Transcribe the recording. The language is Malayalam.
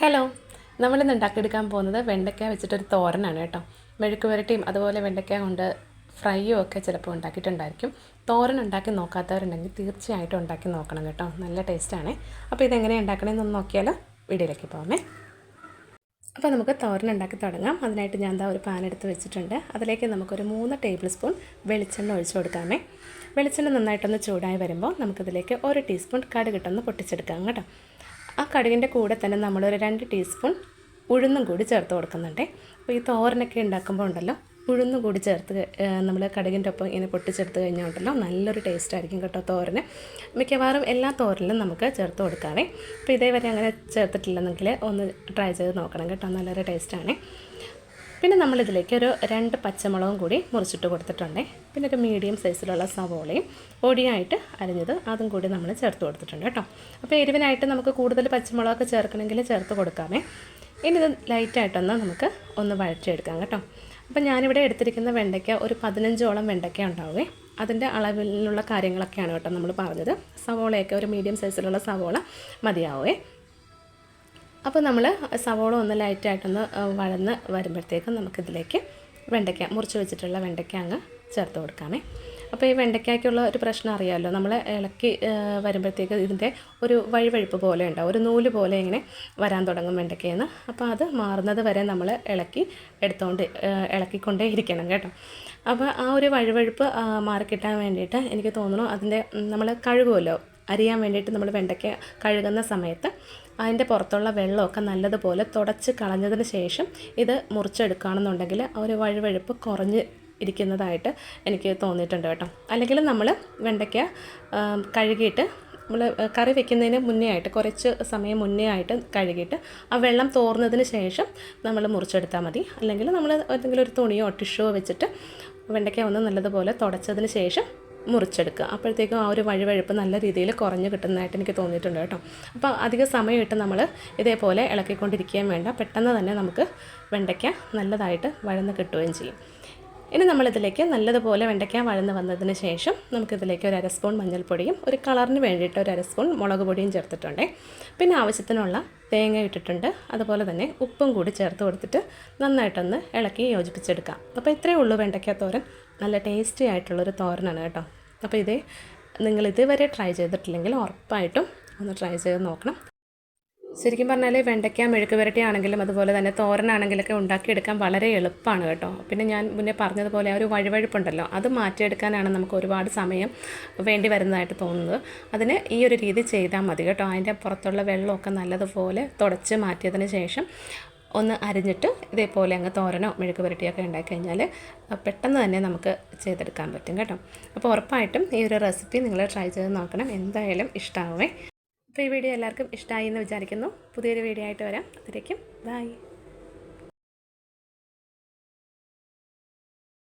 ഹലോ നമ്മൾ നമ്മളിന്ന് ഉണ്ടാക്കിയെടുക്കാൻ പോകുന്നത് വെണ്ടയ്ക്ക വെച്ചിട്ടൊരു തോരനാണ് കേട്ടോ. മെഴുക്ക് പുരട്ടിയും അതുപോലെ വെണ്ടയ്ക്ക കൊണ്ട് ഫ്രൈയും ഒക്കെ ചിലപ്പോൾ ഉണ്ടാക്കിയിട്ടുണ്ടായിരിക്കും. തോരൻ ഉണ്ടാക്കി നോക്കാത്തവരുണ്ടെങ്കിൽ തീർച്ചയായിട്ടും ഉണ്ടാക്കി നോക്കണം കേട്ടോ. നല്ല ടേസ്റ്റാണ് അപ്പോൾ ഇതെങ്ങനെ ഉണ്ടാക്കണമെന്നൊന്ന് നോക്കിയാലോ? വീഡിയോയിലേക്ക് പോകാമേ അപ്പോൾ നമുക്ക് തോരൻ ഉണ്ടാക്കി തുടങ്ങാം. അതിനായിട്ട് ഞാൻ എന്താ ഒരു പാൻ എടുത്ത് വെച്ചിട്ടുണ്ട്. അതിലേക്ക് നമുക്കൊരു മൂന്ന് ടേബിൾ സ്പൂൺ വെളിച്ചെണ്ണ ഒഴിച്ചു കൊടുക്കാമേ. വെളിച്ചെണ്ണ നന്നായിട്ടൊന്ന് ചൂടായി വരുമ്പോൾ നമുക്കിതിലേക്ക് ഒരു ടീസ്പൂൺ കടുകിട്ടൊന്ന് പൊട്ടിച്ചെടുക്കാം കേട്ടോ. ആ കടുകിന്റെ കൂടെ തന്നെ നമ്മളൊരു രണ്ട് ടീസ്പൂൺ ഉഴുന്നും കൂടി ചേർത്ത് കൊടുക്കുന്നുണ്ട്. അപ്പോൾ ഈ തോരനൊക്കെ ഉണ്ടാക്കുമ്പോൾ ഉണ്ടല്ലോ ഉഴുന്നും കൂടി ചേർത്ത് നമ്മൾ കടുകിന്റെ ഒപ്പം ഇങ്ങനെ പൊട്ടിച്ചെടുത്ത് കഴിഞ്ഞാൽ ഉണ്ടല്ലോ നല്ലൊരു ടേസ്റ്റ് ആയിരിക്കും കേട്ടോ തോരന്. മിക്കവാറും എല്ലാ തോരനിലും നമുക്ക് ചേർത്ത് കൊടുക്കാവേ. അപ്പോൾ ഇതേവരെ അങ്ങനെ ചേർത്തിട്ടില്ലെന്നെങ്കിൽ ഒന്ന് ട്രൈ ചെയ്ത് നോക്കണം കേട്ടോ നല്ലൊരു ടേസ്റ്റാണ് പിന്നെ നമ്മളിതിലേക്ക് ഒരു രണ്ട് പച്ചമുളകും കൂടി മുറിച്ചിട്ട് കൊടുത്തിട്ടുണ്ട്. പിന്നെ ഒരു മീഡിയം സൈസിലുള്ള സവോളയും ഒടിയായിട്ട് അരിഞ്ഞത് അതും കൂടി നമ്മൾ ചേർത്ത് കൊടുത്തിട്ടുണ്ട് കേട്ടോ. അപ്പോൾ എരിവിനായിട്ട് നമുക്ക് കൂടുതൽ പച്ചമുളകൊക്കെ ചേർക്കണമെങ്കിൽ ചേർത്ത് കൊടുക്കാമേ. ഇനി ഇത് ലൈറ്റായിട്ടൊന്ന് നമുക്ക് ഒന്ന് വഴറ്റിയെടുക്കാം കേട്ടോ. അപ്പോൾ ഞാനിവിടെ എടുത്തിരിക്കുന്ന വെണ്ടയ്ക്ക ഒരു പതിനഞ്ചോളം വെണ്ടയ്ക്ക ഉണ്ടാവുമേ അതിന്റെ അളവിലുള്ള കാര്യങ്ങളൊക്കെയാണ് കേട്ടോ നമ്മൾ പറഞ്ഞത്. സവോളയൊക്കെ ഒരു മീഡിയം സൈസിലുള്ള സവോള മതിയാവുമേ അപ്പോൾ നമ്മൾ സവോള ഒന്ന് ലൈറ്റായിട്ടൊന്ന് വഴന്ന് വരുമ്പോഴത്തേക്കും നമുക്കിതിലേക്ക് വെണ്ടയ്ക്ക മുറിച്ച് വെച്ചിട്ടുള്ള വെണ്ടയ്ക്ക അങ്ങ് ചേർത്ത് കൊടുക്കാമേ. അപ്പോൾ ഈ വെണ്ടയ്ക്കായ്ക്കുള്ള ഒരു പ്രശ്നം അറിയാമല്ലോ നമ്മൾ ഇളക്കി വരുമ്പോഴത്തേക്ക് ഇതിന്റെ ഒരു വഴിവഴുപ്പ് പോലെ ഉണ്ടാവും ഒരു നൂൽ പോലെ ഇങ്ങനെ വരാൻ തുടങ്ങും വെണ്ടയ്ക്കയെന്ന്. അപ്പോൾ അത് മാറുന്നത് വരെ നമ്മൾ ഇളക്കി എടുത്തുകൊണ്ട് ഇളക്കിക്കൊണ്ടേ ഇരിക്കണം കേട്ടോ. അപ്പോൾ ആ ഒരു വഴുവഴുപ്പ് മാറിക്കിട്ടാൻ വേണ്ടിയിട്ട് എനിക്ക് തോന്നുന്നു അതിന്റെ നമ്മൾ കഴുകുമല്ലോ? അരിയാൻ വേണ്ടിയിട്ട് നമ്മൾ വെണ്ടയ്ക്ക കഴുകുന്ന സമയത്ത് അതിന്റെ പുറത്തുള്ള വെള്ളമൊക്കെ നല്ലതുപോലെ തുടച്ച് കളഞ്ഞതിന് ശേഷം ഇത് മുറിച്ചെടുക്കുകയാണെന്നുണ്ടെങ്കിൽ ഒരു വഴുവഴുപ്പ് കുറഞ്ഞ് ഇരിക്കുന്നതായിട്ട് എനിക്ക് തോന്നിയിട്ടുണ്ട് കേട്ടോ. അല്ലെങ്കിൽ നമ്മൾ വെണ്ടയ്ക്ക കഴുകിയിട്ട് നമ്മൾ കറി വെക്കുന്നതിന് മുന്നേ ആയിട്ട് കുറച്ച് സമയം മുന്നേ ആയിട്ട് കഴുകിയിട്ട് ആ വെള്ളം തോർന്നതിന് ശേഷം നമ്മൾ മുറിച്ചെടുത്താൽ മതി. അല്ലെങ്കിൽ നമ്മൾ എന്തെങ്കിലും ഒരു തുണിയോ ടിഷ്യോ വെച്ചിട്ട് വെണ്ടയ്ക്ക ഒന്ന് നല്ലതുപോലെ തുടച്ചതിന് ശേഷം മുറിച്ചെടുക്കുക. അപ്പോഴത്തേക്കും ആ ഒരു വഴുവഴുപ്പ് നല്ല രീതിയിൽ കുറഞ്ഞ് കിട്ടുന്നതായിട്ട് എനിക്ക് തോന്നിയിട്ടുണ്ട് കേട്ടോ. അപ്പോൾ അധിക സമയമിട്ട് നമ്മൾ ഇതേപോലെ ഇളക്കിക്കൊണ്ടിരിക്കുകയും വേണ്ട. പെട്ടെന്ന് തന്നെ നമുക്ക് വെണ്ടയ്ക്ക നല്ലതായിട്ട് വഴന്ന് കിട്ടുകയും ചെയ്യും. ഇനി നമ്മളിതിലേക്ക് നല്ലതുപോലെ വെണ്ടയ്ക്ക വഴന്ന് വന്നതിന് ശേഷം നമുക്കിതിലേക്ക് ഒരു അര സ്പൂൺ മഞ്ഞൾപ്പൊടിയും ഒരു കളറിന് വേണ്ടിയിട്ട് ഒരു അര സ്പൂൺ മുളക് പൊടിയും ചേർത്തിട്ടുണ്ട്. പിന്നെ ആവശ്യത്തിനുള്ള തേങ്ങ ഇട്ടിട്ടുണ്ട്. അതുപോലെ തന്നെ ഉപ്പും കൂടി ചേർത്ത് കൊടുത്തിട്ട് നന്നായിട്ടൊന്ന് ഇളക്കി യോജിപ്പിച്ചെടുക്കാം. അപ്പോൾ ഇത്രയേ ഉള്ളൂ വെണ്ടയ്ക്ക തോരൻ. നല്ല ടേസ്റ്റി ആയിട്ടുള്ളൊരു തോരനാണ് കേട്ടോ. അപ്പോൾ ഇത് നിങ്ങൾ ഇതുവരെ ട്രൈ ചെയ്തിട്ടില്ലെങ്കിൽ ഉറപ്പായിട്ടും ഒന്ന് ട്രൈ ചെയ്ത് നോക്കണം. ശരിക്കും പറഞ്ഞാൽ വെണ്ടയ്ക്ക മെഴുക്ക് പുരട്ടി ആണെങ്കിലും അതുപോലെ തന്നെ തോരനാണെങ്കിലൊക്കെ ഉണ്ടാക്കിയെടുക്കാൻ വളരെ എളുപ്പമാണ് കേട്ടോ. പിന്നെ ഞാൻ മുന്നേ പറഞ്ഞതുപോലെ ആ ഒരു വഴുവഴുപ്പുണ്ടല്ലോ അത് മാറ്റിയെടുക്കാനാണ് നമുക്ക് ഒരുപാട് സമയം വേണ്ടി വരുന്നതായിട്ട് തോന്നുന്നത്. അതിന് ഈ ഒരു രീതി ചെയ്താൽ മതി കേട്ടോ. അതിന്റെ പുറത്തുള്ള വെള്ളമൊക്കെ നല്ലതുപോലെ തുടച്ച് മാറ്റിയതിന് ശേഷം ഒന്ന് അരിഞ്ഞിട്ട് ഇതേപോലെ അങ്ങ് തോരനോ മെഴുക്ക് പുരട്ടിയൊക്കെ ഉണ്ടാക്കി കഴിഞ്ഞാൽ പെട്ടെന്ന് തന്നെ നമുക്ക് ചെയ്തെടുക്കാൻ പറ്റും കേട്ടോ. അപ്പോൾ ഉറപ്പായിട്ടും ഈ ഒരു റെസിപ്പി നിങ്ങൾ ട്രൈ ചെയ്ത് നോക്കണം. എന്തായാലും ഇഷ്ടമാവേ അപ്പോൾ ഈ വീഡിയോ എല്ലാവർക്കും ഇഷ്ടമായി എന്ന് വിചാരിക്കുന്നു. പുതിയൊരു വീഡിയോ ആയിട്ട് വരാം. അതിലേക്കും ബൈ.